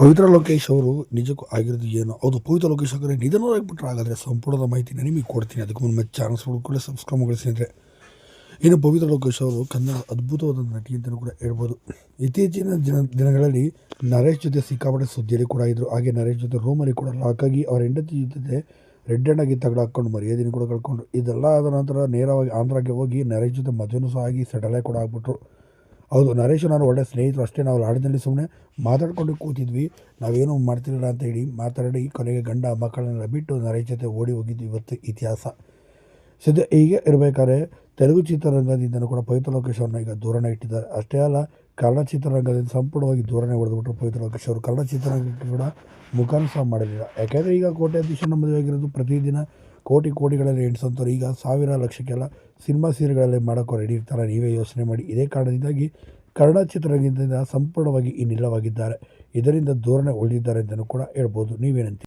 ಪವಿತ್ರ ಲೋಕೇಶ್ ಅವರು ನಿಜಕ್ಕೂ ಆಗಿರೋದು ಏನು? ಹೌದು, ಪವಿತ್ರ ಲೋಕೇಶ್ ಅವರೇ ನಿಧನರಾಗ್ಬಿಟ್ರೆ ಹಾಗಾದರೆ ಸಂಪೂರ್ಣದ ಮಾಹಿತಿನ ನಿಮಗೆ ಕೊಡ್ತೀನಿ. ಅದಕ್ಕೆ ಮುನ್ನ ಚಾನಲ್ಸ್ ಕೂಡ ಸಬ್ಸ್ಕ್ರೈಬ್ ಮಾಡಿಸಿದ್ರೆ ಇನ್ನು ಪವಿತ್ರ ಲೋಕೇಶ್ ಅವರು ಕನ್ನಡ ಅದ್ಭುತವಾದ ನಟಿ ಅಂತಲೂ ಕೂಡ ಹೇಳ್ಬೋದು. ಇತ್ತೀಚಿನ ದಿನ ದಿನಗಳಲ್ಲಿ ನರೇಶ್ ಜೊತೆ ಸಿಕ್ಕಾಪಟ್ಟೆ ಸುದ್ದಿಯಲ್ಲಿ ಕೂಡ ಇದ್ದರು ಹಾಗೆ ನರೇಶ್ ಜೊತೆ ರೂಮಲ್ಲಿ ಕೂಡ ಲಾಕ್ ಆಗಿ ಅವ್ರ ಹೆಂಡತಿ ಜೊತೆ ರೆಡ್ ಆಗಿ ತಗಡ ಹಾಕ್ಕೊಂಡು ಮರ್ಯಾದೆನೂ ಕೂಡ ಕಳ್ಕೊಂಡ್ರು. ಇದೆಲ್ಲ ಆದ ನಂತರ ನೇರವಾಗಿ ಆಂಧ್ರಕ್ಕೆ ಹೋಗಿ ನರೇಶ್ ಜೊತೆ ಮದುವೆನೂ ಸಹ ಆಗಿ ಸೆಟಲೇ ಕೂಡ ಆಗ್ಬಿಟ್ರು. ಹೌದು, ನರೇಶ್ ನಾನು ಒಳ್ಳೆ ಸ್ನೇಹಿತರು ಅಷ್ಟೇ, ನಾವು ಲಾಡ್ಜಲ್ಲಿ ಸುಮ್ಮನೆ ಮಾತಾಡ್ಕೊಂಡು ಕೂತಿದ್ವಿ. ನಾವೇನು ಮಾಡ್ತಿರಲ್ಲ ಅಂತ ಹೇಳಿ ಮಾತಾಡಿ ಕೊನೆಗೆ ಗಂಡ ಮಕ್ಕಳನ್ನೆಲ್ಲ ಬಿಟ್ಟು ನರೇಶ್ ಜೊತೆ ಓಡಿ ಹೋಗಿದ್ದು ಇವತ್ತು ಇತಿಹಾಸ. ಸದ್ಯ ಹೀಗೆ ಇರಬೇಕಾದ್ರೆ ತೆಲುಗು ಚಿತ್ರರಂಗದಿಂದಲೂ ಕೂಡ ಪವಿತ್ರ ಲೋಕೇಶ್ ಅವ್ರನ್ನ ಈಗ ದೂರನೇ ಇಟ್ಟಿದ್ದಾರೆ. ಅಷ್ಟೇ ಅಲ್ಲ, ಕನ್ನಡ ಚಿತ್ರರಂಗದಿಂದ ಸಂಪೂರ್ಣವಾಗಿ ದೂರನೇ ಹೊಡೆದುಬಿಟ್ರು ಪವಿತ್ರ ಲೋಕೇಶ್ ಅವರು. ಕನ್ನಡ ಚಿತ್ರರಂಗಕ್ಕೆ ಕೂಡ ಮುಖಾನು ಸಹ ಮಾಡಲಿಲ್ಲ ಯಾಕೆಂದರೆ ಈಗ ಕೋಟ್ಯಾಧೀಶನ ಮದುವೆ ಆಗಿರೋದು ಪ್ರತಿದಿನ ಕೋಟಿ ಕೋಟಿಗಳಲ್ಲಿ ಎಣಿಸೋಂಥವ್ರು ಈಗ ಸಾವಿರ ಲಕ್ಷಕ್ಕೆಲ್ಲ ಸಿನಿಮಾ ಸೀರೆಗಳಲ್ಲಿ ಮಾಡೋಕ್ಕೂ ರೆಡಿ ಇರ್ತಾರೆ. ನೀವೇ ಯೋಚನೆ ಮಾಡಿ. ಇದೇ ಕಾರಣದಿಂದಾಗಿ ಕನ್ನಡ ಚಿತ್ರರಂಗದಿಂದ ಸಂಪೂರ್ಣವಾಗಿ ಇನ್ನಿಲ್ಲವಾಗಿದ್ದಾರೆ ಇದರಿಂದ ದೂರನೇ ಉಳಿದಿದ್ದಾರೆ ಅಂತಲೂ ಕೂಡ ಹೇಳ್ಬೋದು. ನೀವೇನಂತೀರಿ?